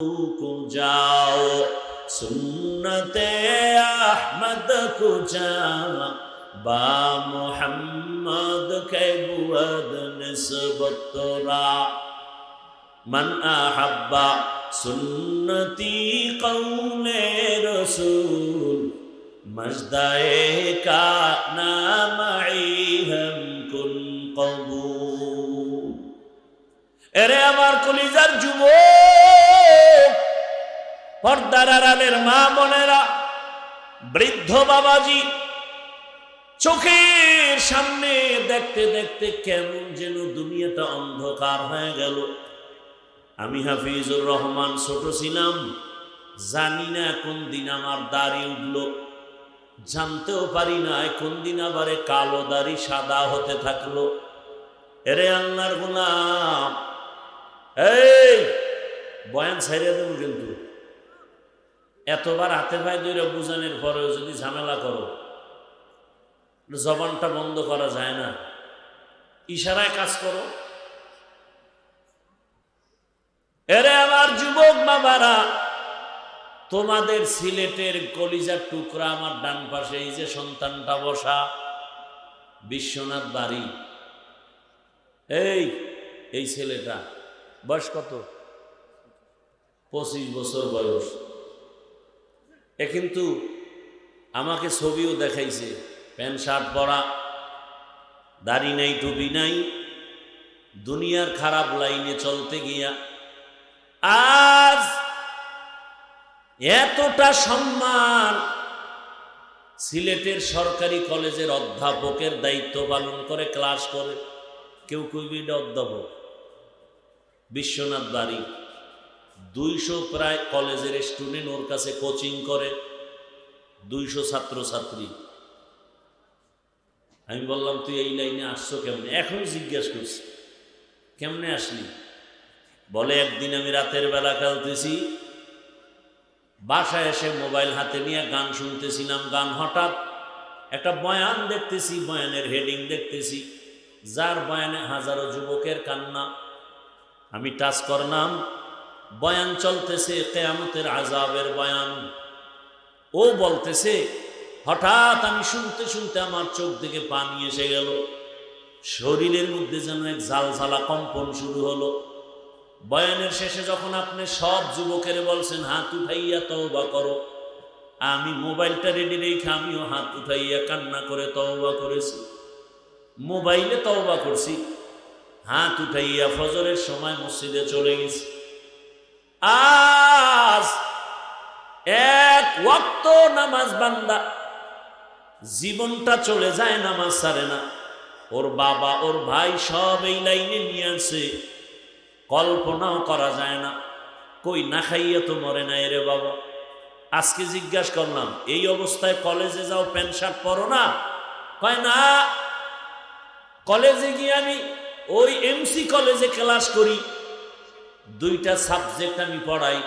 کو جاؤ سنت احمد کو جا با محمد کے بود نسبت را من احبا سنتی قول رسول مجدائے کا نام ہم کن قبول ارے ہمار کلیزر جمعو পর্দার আড়ালের মা বোনেরা, বৃদ্ধ বাবাজি, চোখের সামনে দেখতে দেখতে কেমন যেন দুনিয়াটা অন্ধকার হয়ে গেল। আমি হাফিজুর রহমান ছোট ছিলাম, জানি না কোন দিন আমার দাড়ি উঠল। জানতেও পারি না কোন দিন আবার কালো দাড়ি সাদা হতে থাকল। এরে আল্লাহর গোলাম, এই, বয়ান ছাইড়ে দেবো কিন্তু। এতবার হাতে ভাই দৈরা বুঝানোর পরেও যদি ঝামেলা করো জবানটা বন্ধ করা যায় না। ইশারায় কাজ করো। এরে আমার যুবক বাবারা, তোমাদের সিলেটের কলিজার টুকরা আমার ডান পাশে, এই যে সন্তানটা বসা, বিশ্বনাথ বাড়ি। এই এই ছেলেটা, বয়স কত? পঁচিশ বছর বয়স। এ কিন্তু আমাকে ছবিও দেখাইছে, প্যান্ট, শার্ট পরা, দাড়ি নাই, টুপি নাই, দুনিয়ার খারাপ লাইনে চলতে গিয়া আজ এতটা সম্মান সিলেটের সরকারি কলেজের অধ্যাপকের দায়িত্ব পালন করে, ক্লাস করে, কেউ কইবি অধ্যাপক? বিশ্বনাথ বাড়ি। দুইশো প্রায় কলেজের স্টুডেন্ট ওর কাছে কোচিং করে, দুইশো ছাত্রছাত্রী। আমি বললাম, তুই এই লাইনে আসছো কেমনে? এখন জিজ্ঞেস করছি, কেমনে আসলি? বলে, একদিন আমি রাতের বেলা খেলতেছি, বাসায় এসে মোবাইল হাতে নিয়ে গান শুনতেছিলাম। গান হঠাৎ একটা বয়ান দেখতেছি, বয়ানের হেডিং দেখতেছি। যার বয়ানে হাজারো যুবকের কান্না। আমি টাচ করলাম বয়ান চলতেছে কেয়ামতের আজাবের বয়ান। ও বলতেছে, হঠাৎ আমি শুনতে শুনতে আমার চোখ থেকে পানি এসে গেল। শরীরের মধ্যে যেন এক ঝালঝালা কম্পন শুরু হলো। বয়ানের শেষে যখন আপনি সব যুবকের বলছেন, হাত উঠাইয়া তওবা করো। আমি মোবাইলটা রেডি রেখে আমিও হাত উঠাইয়া কান্না করে তওবা করেছি। মোবাইলে তওবা করছি। হাত উঠাইয়া ফজরের সময় মসজিদে চলে গেছি। এক ওয়াক্ত নামাজ বান্দা। জীবনটা চলে যায় নামাজ সারে না। ওর বাবা, ওর ভাই সব এই লাইনে নিয়ে আসে। কল্পনাও করা যায় না। কই না খাইয়া তো মরে না এরে বাবা। আজকে জিজ্ঞাসা করলাম, এই অবস্থায় কলেজে যাও, প্যান্ট, শার্ট পরো না? কয় না। কলেজে গিয়ে আমি ওই এমসি কলেজে ক্লাস করি। দুইটা সাবজেক্ট আমি পড়াই।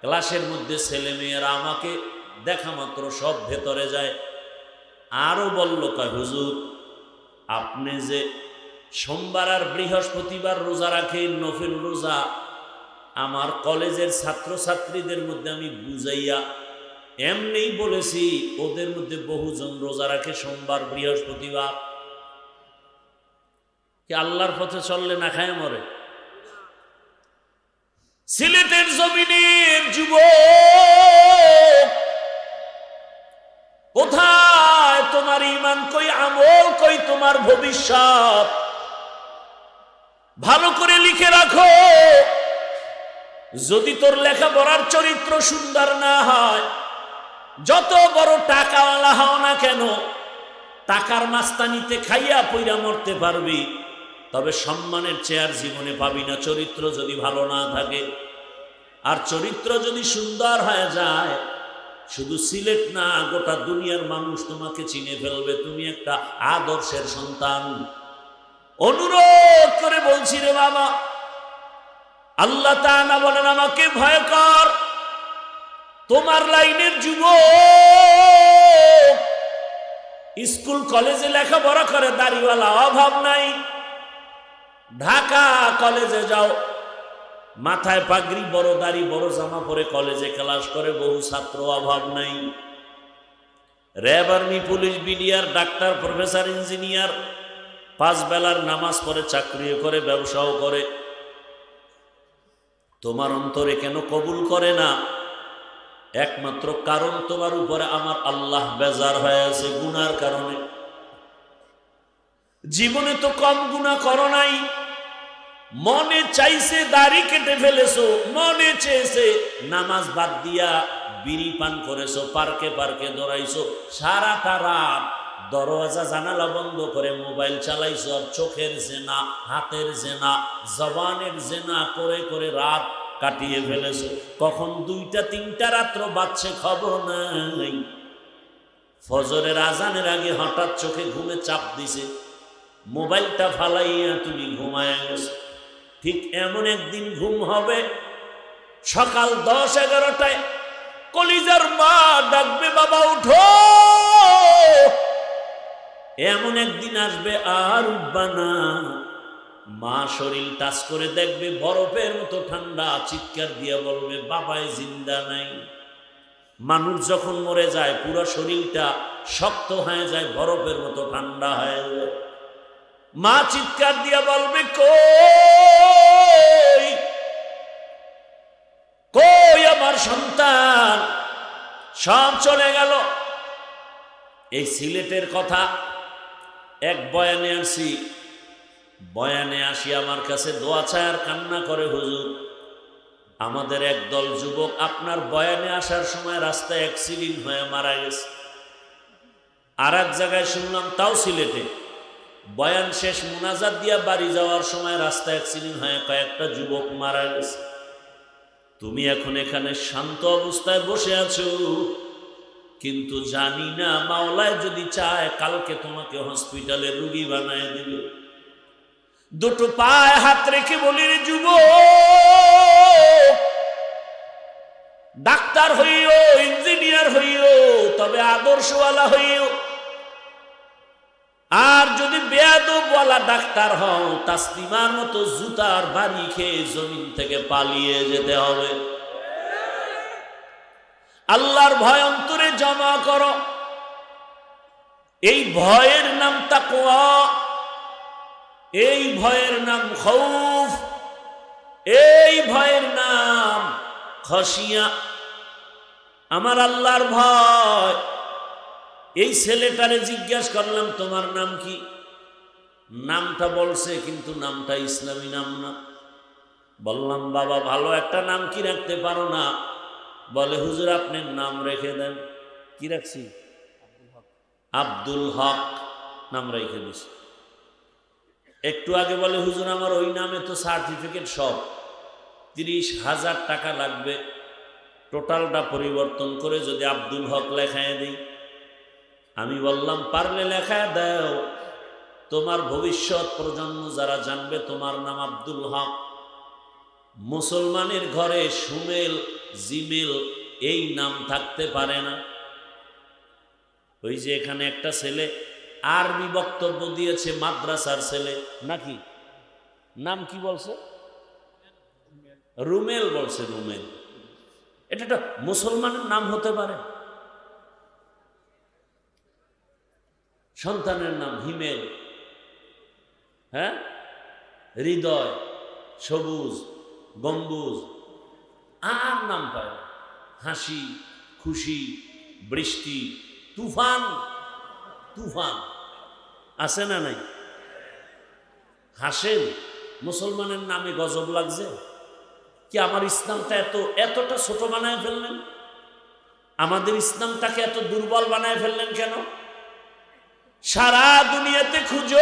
ক্লাসের মধ্যে ছেলে মেয়েরা আমাকে দেখা মাত্র সব ভেতরে যায়। আরও বলল, কয় হুজুর, আপনি যে সোমবার আর বৃহস্পতিবার রোজা রাখেন, নফিল রোজা, আমার কলেজের ছাত্রছাত্রীদের মধ্যে আমি বুঝাইয়া এমনিই বলেছি, ওদের মধ্যে বহুজন রোজা রাখে সোমবার, বৃহস্পতিবার। কি আল্লাহর পথে চললে না খায় মরে? সিলেটের জমিনের যুব কোথায় তোমার ইমান কই আমল, কই তোমার ভবিষ্যৎ? ভালো করে লিখে রাখো। যদি তোর লেখাপড়ার চরিত্র সুন্দর না হয়, যত বড় টাকাওয়ালা হও না কেন, টাকার মাস্তানিতে খাইয়া পইরা মরতে পারবি। তবে সম্মানের চেয়ার জীবনে পাবি না। চরিত্র যদি ভালো না থাকে, আর চরিত্র যদি সুন্দর হয়ে যায়, শুধু সিলেট না, গোটা দুনিয়ার মানুষ তোমাকে চিনে ফেলবে। তুমি একটা আদর্শের সন্তান। অনুরোধ করে বলছি রে বাবা, আল্লাহ তাআলা বলেন, আমাকে ভয় কর। তোমার লাইনের যুব স্কুল, কলেজে লেখাপড়া করে, দাড়িওয়ালা অভাব নাই। ঢাকা কলেজে যাও। মাথায় পাগড়ি, বড় দাড়ি, বড় জামা পরে কলেজে ক্লাস করে বহু ছাত্র অভাব নাই। RAB army, police, BDR, doctor, professor, engineer, পাঁচ বেলার নামাজ পড়ে চাকরিও করে, ব্যবসাও করে। তোমার অন্তরে কেন কবুল করে না? একমাত্র কারণ তোমার উপরে আমার আল্লাহ বেজার হয়ে আছে, গুনার কারণে। জীবনে তো কম গুণা করো নাই। মনে চাইছে দাড়ি কেটে ফেলেছো, মনে চেয়েছে, নামাজ বাদ দিয়া বিড়ি পান করেছ, পার্কে পার্কে দৌড়াইছো, সারাটা রাত দরওয়াজা জানালা বন্ধ করে মোবাইল চালাইছো আর চোখের জেনা, হাতের জেনা, জবানের জেনা করে করে রাত কাটিয়ে ফেলেছো। কখন দুইটা, তিনটা রাত্র বাচ্চে খবর নাই। ফজরের আজানের আগে হঠাৎ চোখে ঘুমে চাপ দিছে। মোবাইলটা ফালাইয়া তুমি ঘুমায় গেছো ঠিক এমন একদিন ঘুম হবে, সকাল দশ এগারোটায় কলিজার মা ডাকবে, বাবা, উঠো! এমন একদিন আসবে, আর উঠবা না। মা শরীর টাচ করে দেখবে, বরফের মতো ঠান্ডা, চিৎকার দিয়ে বলবে বাবায় জিন্দা নাই। মানুষ যখন মরে যায়, পুরো শরীরটা শক্ত হয়ে যায়, বরফের মতো ঠান্ডা হয়ে যায়। মা চিৎকার দিয়া বলবে, কই? কই আমার সন্তান? সব চলে গেল। এই সিলেটের কথা এক বয়ানে আসি বয়ানে আসি, আমার কাছে দোয়া চায় আর কান্না করে হুজুর। আমাদের একদল যুবক আপনার বয়ানে আসার সময় রাস্তায় অ্যাক্সিডেন্ট হয়ে মারা গেছে। আর এক জায়গায় শুনলাম তাও সিলেটে। বয়ান শেষ মোনাজাত দিয়া বাড়ি যাওয়ার সময় রাস্তা অ্যাক্সিডেন্ট হয়ে কয়েকটা যুবক মারা গেছে। তুমি এখন এখানে শান্ত অবস্থায় বসে আছো। কিন্তু জানি না, মাওলায় যদি চায় কালকে তোমাকে হসপিটালে রুগী বানায় দিবে। দুটো পায়ে হাত রেখে বলি রে যুব ডাক্তার হইও, ইঞ্জিনিয়ার হইও, তবে আদর্শওয়ালা হইও আর যদি বেয়াদবওয়ালা ডাক্তার হও, তাসলিমার মতো জুতার বাড়ি খেয়ে জমিন থেকে পালিয়ে যেতে হবে। আল্লাহর ভয় অন্তরে জমা করো। এই ভয়ের নাম তাকওয়া, এই ভয়ের নাম খৌফ, এই ভয়ের নাম খসিয়া আমার আল্লাহর ভয়। এই ছেলেটারে জিজ্ঞাসা করলাম, তোমার নাম কি? নামটা বলছে, কিন্তু নামটা ইসলামী নাম না। বললাম, বাবা, ভালো একটা নাম কি রাখতে পারো না? বলে, হুজুর, আপনি নাম রেখে দেন। কি রাখছি? আব্দুল হক। নাম রেখে দিছি একটু আগে বলে, হুজুর, আমার ওই নামে তো সার্টিফিকেট সব। তিরিশ হাজার টাকা লাগবে। টোটালটা পরিবর্তন করে যদি আব্দুল হক লেখায় দিই। আমি বললাম, পারলে লেখা দাও। তোমার ভবিষ্যৎ প্রজন্ম যারা জানবে, তোমার নাম আব্দুল হক। মুসলমানের ঘরে সুমেল, জিমেল, এই নাম থাকতে পারে না। ওই যে এখানে একটা ছেলে আরবি বক্তব্য দিয়েছে, মাদ্রাসার ছেলে। নাকি? নাম কি বলছে? রুমেল বলছে, রুমেল। এটা একটা মুসলমানের নাম হতে পারে। সন্তানের নাম হিমেল। হ্যাঁ? হৃদয়, সবুজ, গম্বুজ। আর নাম পায় হাসি, খুশি, বৃষ্টি, তুফান। তুফান। আছে না নাই? হাসেন মুসলমানের নামে গজব লাগছে? কি আমার ইসলামটা এত, এতটা ছোট বানায় ফেললেন? আমাদের ইসলামটাকে এত দুর্বল বানায় ফেললেন কেন? সারা দুনিয়াতে খুঁজো।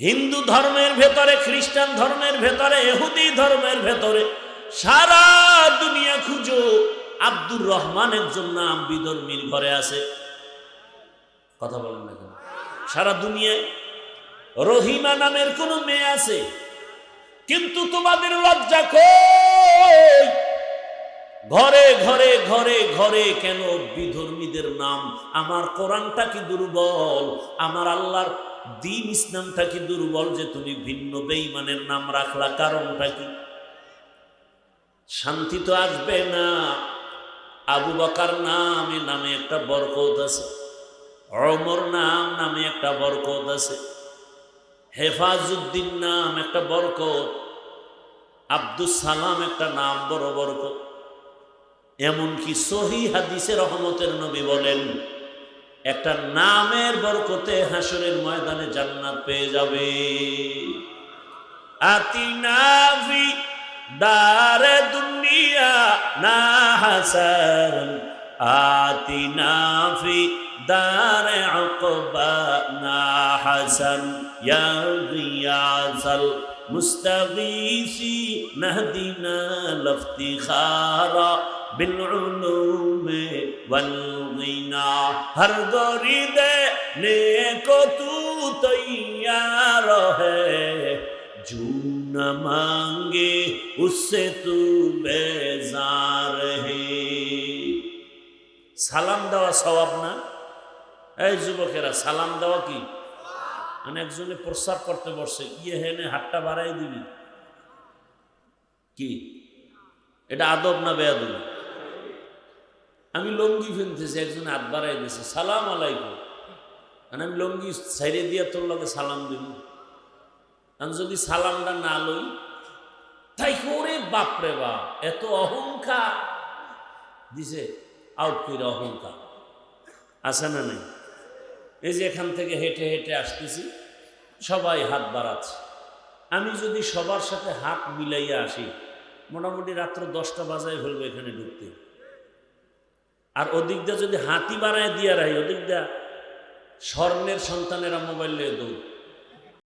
হিন্দু ধর্মের ভেতরে, খ্রিস্টান ধর্মের ভেতরে, এহুদি ধর্মের ভেতরে, সারা দুনিয়া খুঁজো। আব্দুর রহমান একজন নাম বিধর্মীর ঘরে আছে। কথা বলেন না কেন? সারা দুনিয়ায় রহিমা নামের কোন মেয়ে আছে। কিন্তু তোমাদের লজ্জা কই? ঘরে ঘরে ঘরে ঘরে কেন বিধর্মীদের নাম? আমার কোরআনটা কি দুর্বল? আমার আল্লাহর দিন ইসলামটা কি দুর্বল যে তুমি ভিন্ন বেঈমানের নাম রাখলা? কারণটা কি? শান্তি তো আসবে না। আবু বাকার নামে নামে একটা বরকত আছে। অমর নাম নামে একটা বরকত আছে। হেফাজুদ্দিন নাম একটা বরকত। আব্দুস সালাম একটা নাম বড় বরকত। এমনকি সহি হাদিসে রহমতের নবী বলেন, একটা নামের বরকতে হাসরের ময়দানে জান্নাত পেয়ে যাবে। আতিনাফি দারে দুনিয়া না হাসান আতিনাফি দারে আকবা না হাসান। ইয়া গিয়াসাল মুস্তাগীসি, নাহদিনা লাফতিখারা بالعلوم والغنى ہر گوری دے نیکو تو تیار ہے جو نہ সালাম দেওয়া স্বভাব না? এই যুবকেরা, সালাম দেওয়া কি? মানে একজনে প্রস্রাব করতে বসে ইয়ে হেনে হাতটা বাড়াই দিবি। কি? এটা আদব না বেয়াদবি? আমি লঙ্গি ফেলতেছি একজন হাত বাড়াই দিয়েছে সালাম আলাইকুম। মানে আমি লঙ্গি ছাইড়ে দিয়ে তোর লগে সালাম দিব। আমি যদি সালামটা না লই, তাই করে বাপরে বাপ, এত অহংকার। দিছে, আউট করে অহংকার। আছে না নাই? এই যে এখান থেকে হেঁটে হেঁটে আসতেছি, সবাই হাত বাড়াচ্ছে। আমি যদি সবার সাথে হাত মিলাইয়া আসি, মোটামুটি রাত্র দশটা বাজায় ফেলব এখানে ঢুকতে। আর ওদিকটা যদি হাতি বানায় দিয়া রাখি ওদিকটা স্বর্ণের সন্তানেরা মোবাইল নিয়ে দৌড়।